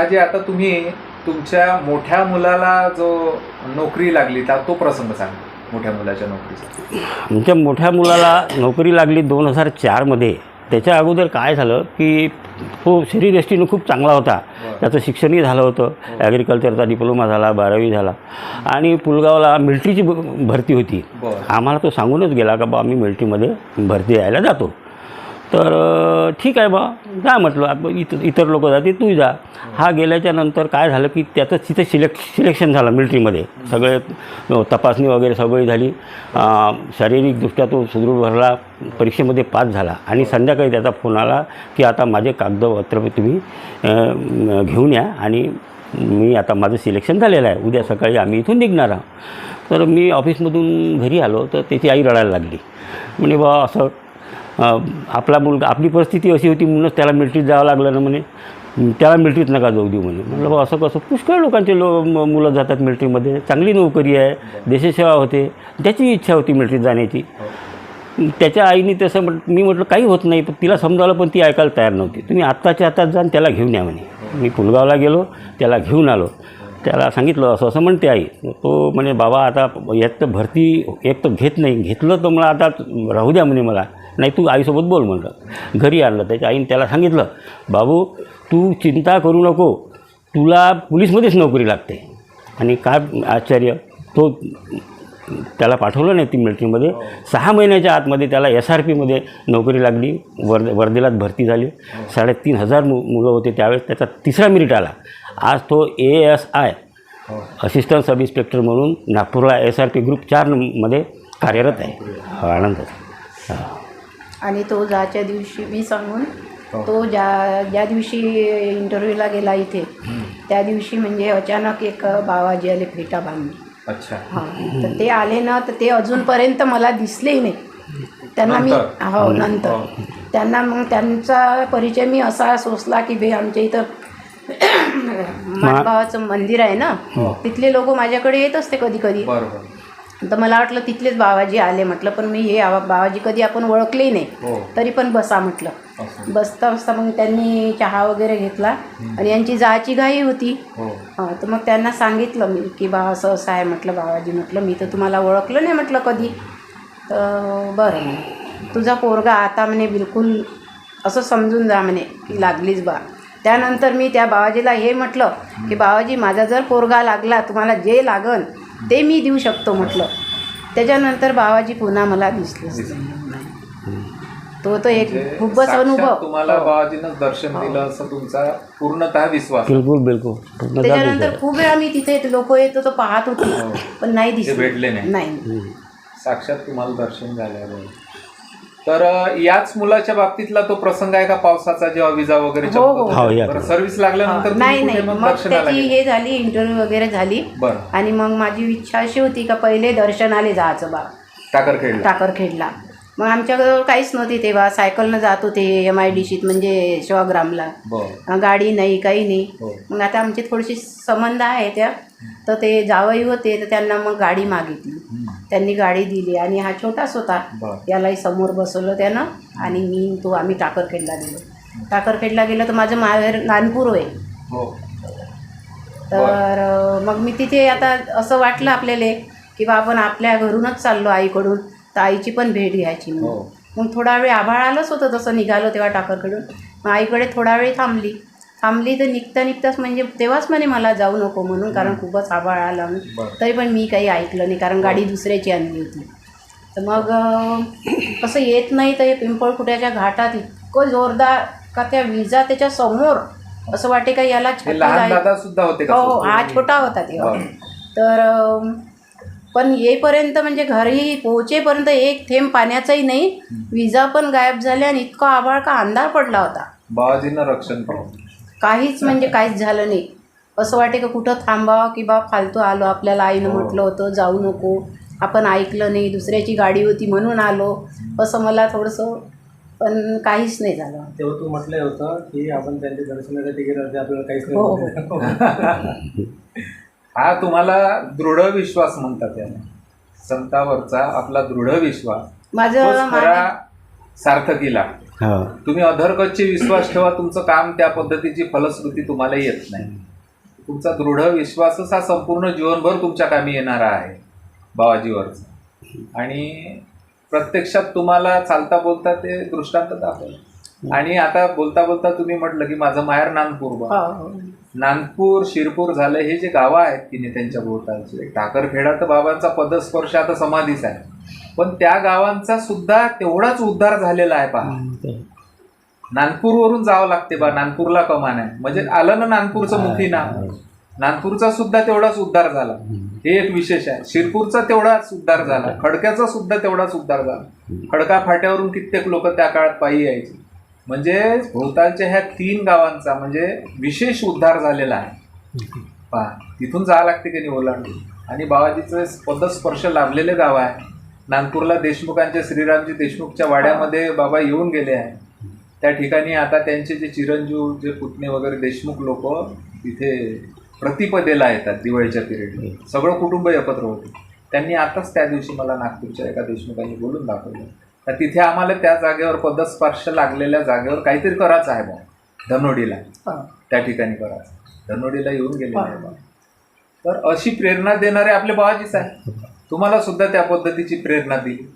दादाजी आता तुम्ही तुमच्या मोठ्या मुलाला जो नोकरी लागली त्या तो प्रसंग सांगा मोठ्या मुलाच्या नोकरीचा आमच्या मोठ्या मुलाला नोकरी लागली दोन हजार चारमध्ये त्याच्या अगोदर काय झालं की तो शरीरयष्टीनं खूप चांगला होता. त्याचं शिक्षणही झालं होतं. ॲग्रिकल्चरचा डिप्लोमा झाला बारावी झाला. आणि पुलगावला मिलिटरीची भरती होती. आम्हाला तो सांगूनच गेला का बा आम्ही मिलिटरीमध्ये भरती यायला जातो. तर ठीक आहे बा. जा म्हटलं आप- इतर इतर लोक जाते तू जा. हा गेल्याच्यानंतर काय झालं की त्याचं तिथं सिलेक् सिलेक्शन झालं मिलिटरीमध्ये. सगळे तपासणी वगैरे सगळी झाली. शारीरिकदृष्ट्या तो सुदृढ भरला परीक्षेमध्ये पास झाला. आणि संध्याकाळी त्याचा फोन आला की आता माझे कागदपत्र तुम्ही घेऊन या आणि मी आता माझं सिलेक्शन झालेलं आहे. उद्या सकाळी आम्ही इथून निघणार आहोत. तर मी ऑफिसमधून घरी आलो तर त्याची आई रडायला लागली. म्हणजे बा असं आपला मुलगा आपली परिस्थिती अशी होती म्हणूनच त्याला मिलिटरीत जावं लागलं ना म्हणे. त्याला मिलिटरीत नका जाऊ देऊ म्हणे. म्हटलं बा असं कसं? पुष्कळ लोकांचे लो मुलं जातात मिलिटरीमध्ये चांगली नोकरी आहे देशसेवा होते. त्याची इच्छा होती मिलिटरीत जाण्याची. त्याच्या आईने तसं म्हट मी म्हटलं काही होत नाही पण तिला समजावलं पण ती ऐकायला तयार नव्हती. तुम्ही आत्ताच्या आत्ताच जा त्याला घेऊन या म्हणे. मी पुलगावला गेलो त्याला घेऊन आलो. त्याला सांगितलं असं असं म्हणते आई. तो म्हणे बाबा आता यात तर भरती एक तर घेत नाही. घेतलं तर मला आता राहू द्या म्हणे मला. नाही तू आईसोबत बोल म्हणलं. घरी आणलं त्याच्या आईने त्याला सांगितलं बाबू तू चिंता करू नको. तुला पोलीसमध्येच नोकरी लागते. आणि काय आश्चर्य तो त्याला पाठवलं नाही ती मिल्ट्रीमध्ये सहा महिन्याच्या आतमध्ये त्याला एस आर पीमध्ये नोकरी लागली वर्द वर्धेलाच भरती झाली. साडेतीन हजार मु मुलं होते त्यावेळेस त्याचा तिसरा मिरिट आला. आज तो A S I assistant sub inspector म्हणून नागपूरला एस आर पी ग्रुप चारमध्ये कार्यरत आहे. हो, हां. आणि तो जाच्या दिवशी मी सांगून तो ज्या ज्या दिवशी इंटरव्ह्यूला गेला इथे त्या दिवशी म्हणजे अचानक एक बाबाजी आले फेटा बांधून. अच्छा. हां तर ते आले ना तर ते अजूनपर्यंत मला दिसलेही नाही. त्यांना मी? हो नंतर. त्यांना मग त्यांचा परिचय मी असा सोसला की बे आमच्या इथं मानभावाचं मंदिर आहे ना? तिथले लोक माझ्याकडे येत असते कधी कधी तर मला वाटलं तिथलेच बाबाजी आले म्हटलं पण मी हे आवा- बाबाजी कधी आपण ओळखलेही नाही हो. तरी पण बसा म्हटलं. बसता बसता मग त्यांनी चहा वगैरे घेतला आणि यांची जायची घाई होती. हो. हां तर मग त्यांना सांगितलं मी की बा असं असं आहे म्हटलं बाबाजी म्हटलं मी तर तुम्हाला ओळखलं नाही म्हटलं कधी. तर बरं म्हणे तुझा पोरगा आता म्हणे बिलकुल असं समजून जा म्हणे की लागलीच बा. त्यानंतर मी त्या बाबाजीला हे म्हटलं की बाबाजी माझा जर पोरगा लागला तुम्हाला जे लागन ते मी देऊ शकतो म्हटलं. त्याच्यानंतर बाबाजी पुन्हा मला दिसलेच नाही. तो तो एक म्हणजे खूपच अनुभव. तुम्हाला बाबाजीनं दर्शन दिलं असं तुमचा पूर्णतः विश्वास. बिलकुल बिलकुल. त्याच्यानंतर खूप वेळा मी तिथे लोक येत होतो पाहत होती पण नाही ते दिसले. भेटले नाही. नाही. साक्षात तुम्हाला दर्शन आहे तर याच मुलाच्या बाबतीतला तो प्रसंग आहे का पावसाचा जेव्हा विजा वगैरे हो, हो. हो, या. सर्व्हिस लागल्यानंतर नाही तुम्ही नाही कुठे मग मग दर्शनाला त्याची गेले? हे झाली इंटरव्ह्यू वगैरे झाली. बरं. आणि मग माझी इच्छा अशी होती का पहिले दर्शनाले जायचं बा. टाकरखेडला. टाकरखेडला. मग आमच्याकडं काहीच नव्हती तेव्हा. सायकलनं जात होते एम आय डी सीत म्हणजे बरं. अं, गाडी नाही काही नाही. हो. मग आता आमची थोडीशी संबंध आहे त्या. तर ते जावई होते तर त्यांना मग गाडी मागितली. त्यांनी गाडी दिली आणि हा छोटाच होता बरं. यालाही समोर बसवलं त्यानं आणि मी तो आम्ही टाकरखेडला गेलो. टाकरखेडला गेलो तर माझं माहेर नानपूर होय. हो. तर अं, मग मी तिथे आता असं वाटलं आपल्याला की बा आपण आपल्या घरूनच चाललो आईकडून तर आईची पण भेट घ्यायची हो. म्हणून मग थोडा वेळ आभाळ आलंच होतं तसं निघालो तेव्हा टाकरकडून. मग आईकडे थोडा वेळ थांबली. थांबली तर निघता निघताच म्हणजे तेव्हाच म्हणे मला जाऊ नको म्हणून कारण खूपच आभाळ आला तरी पण मी काही ऐकलं नाही कारण गाडी दुसऱ्याची आणली होती. तर मग कसं येत नाही तर हे पिंपळखुट्याच्या घाटात इतकं जोरदार का त्या विजा त्याच्यासमोर असं वाटे का याला सुद्धा होते हो हो? छोटा होता तेव्हा. तर पण येईपर्यंत म्हणजे घरी पोहोचेपर्यंत एक थेंब पाण्याचाही नाही. विजा पण गायब झाल्या आणि इतका आभाळ का अंधार पडला होता. बाबाजीनं रक्षण पाहून. काहीच म्हणजे काहीच झालं नाही. असं वाटे का कुठं थांबावं की बा फालतू आलो आपल्याला आईनं हो. म्हटलं होतं जाऊ नको आपण ऐकलं नाही दुसऱ्याची गाडी होती म्हणून आलो असं मला थोडंसं पण काहीच नाही झालं. तेव्हा तू म्हटलं होतं की आपण त्यांच्या दर्शनासाठी गेलो होते आपल्याला काहीच हो, हो. नाही हा तुम्हाला दृढ विश्वास म्हणतात याला. संतावरचा आपला दृढ विश्वास. माझं सार्थकीला. हो तुम्ही अधरकच्चे विश्वास ठेवा तुमचं काम त्या पद्धतीची फलश्रुती तुम्हाला येत नाही. तुमचा दृढ विश्वासच हा संपूर्ण जीवनभर तुमच्या कामी येणारा आहे बाबाजीवरचा. आणि प्रत्यक्षात तुम्हाला चालता बोलता ते दृष्टांत दाखवलं. आणि आता बोलता बोलता तुम्ही म्हटलं की माझं माहेर नानपूर बा. नानपूर शिरपूर झालं हे जे गावं आहेत की नाही त्यांच्या भोवतालचे टाकरखेडा तर बाबांचा पदस्पर्श आता समाधीच आहे. पण त्या गावांचा सुद्धा तेवढाच उद्धार झालेला आहे पहा. नानपूरवरून जावं लागते बा नानपूरला कमान आहे. म्हणजे आलं ना नानपूरचं मुखी ना नानपूरचा सुद्धा तेवढाच उद्धार झाला. हे एक विशेष आहे. शिरपूरचा तेवढाच उद्धार झाला. खडक्याचा सुद्धा तेवढाच उद्धार झाला. खडका फाट्यावरून कित्येक लोक त्या काळात पायी यायचे. म्हणजे भोवतालच्या ह्या तीन गावांचा म्हणजे विशेष उद्धार झालेला आहे. पहा तिथून जावं लागते की नाही ओलांडून? आणि बाबाजीचं पदस्पर्श लाभलेले गाव आहे. नागपूरला देशमुखांच्या श्रीरामजी देशमुखच्या वाड्यामध्ये बाबा येऊन गेले आहे. त्या ठिकाणी आता त्यांचे जे चिरंजीव जे पुतणे वगैरे देशमुख लोक तिथे प्रतिपदेला येतात दिवाळीच्या पिरियड सगळं कुटुंब एकत्र होते. त्यांनी आताच त्या दिवशी मला नागपूरच्या एका देशमुखांनी बोलून दाखवलं. तर तिथे आम्हाला त्या जागेवर पदस्पर्श लागलेल्या जागेवर काहीतरी करायचं आहे बा. धनोडीला. त्या ठिकाणी करायचं. धनोडीला येऊन गेले आहे बा. तर अशी प्रेरणा देणारे आपले बाबाजीच आहे तुम्हाला सुद्धा त्या पद्धतीची प्रेरणा दिली